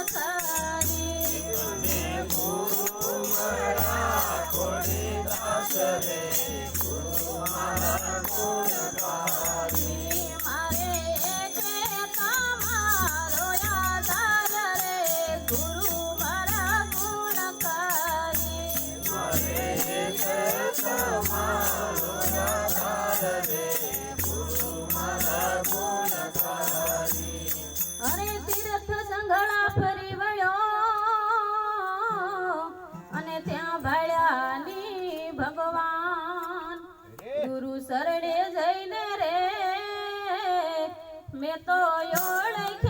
love her. You're like.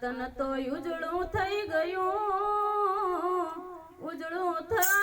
તન તો ઉજળું થઈ ગયું. ઉજળું થઈ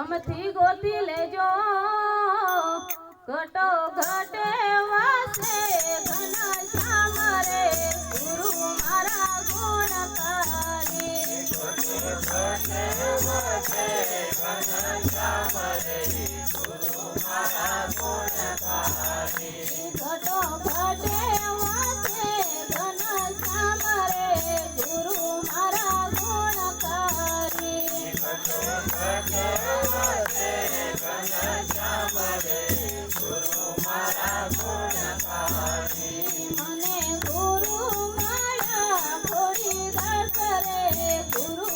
ગમથી ગોતી લે करे गुरु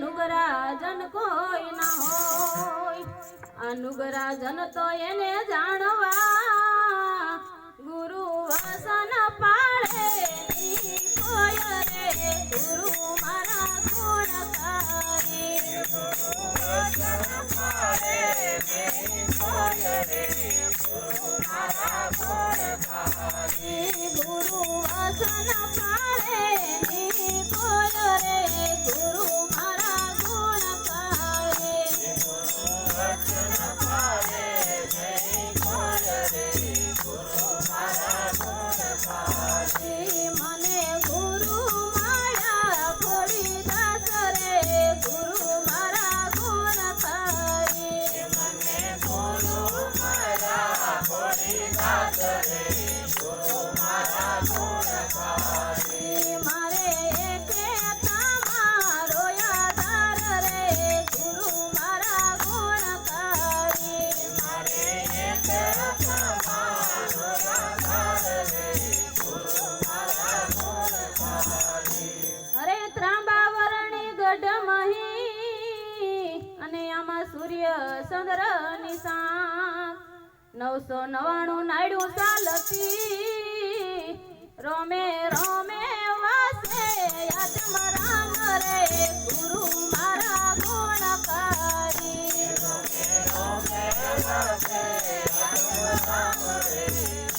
અનુગરાજન કોઈ ન હોય. અનુગરાજન તો એને જાણવા. ગુરુ વસન પાળે કોઈ રે. ગુરુ મારા ગુણ નવસો નવાણું નાડું ચાલતી. રોમે રોમે વાસે આત્મ રામ રે, ગુરુ મારા ગુણકારી રોમે રોમે વાસે આત્મ રામ રે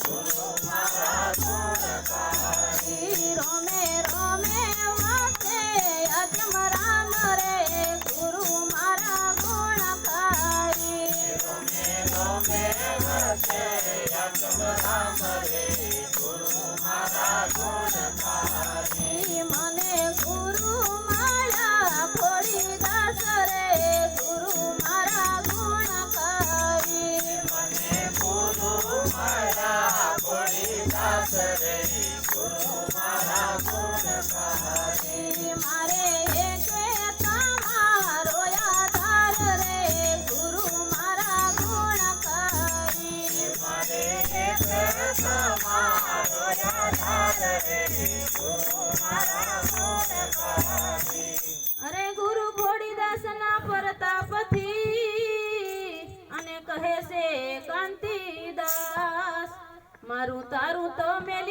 tarum tarum tome ele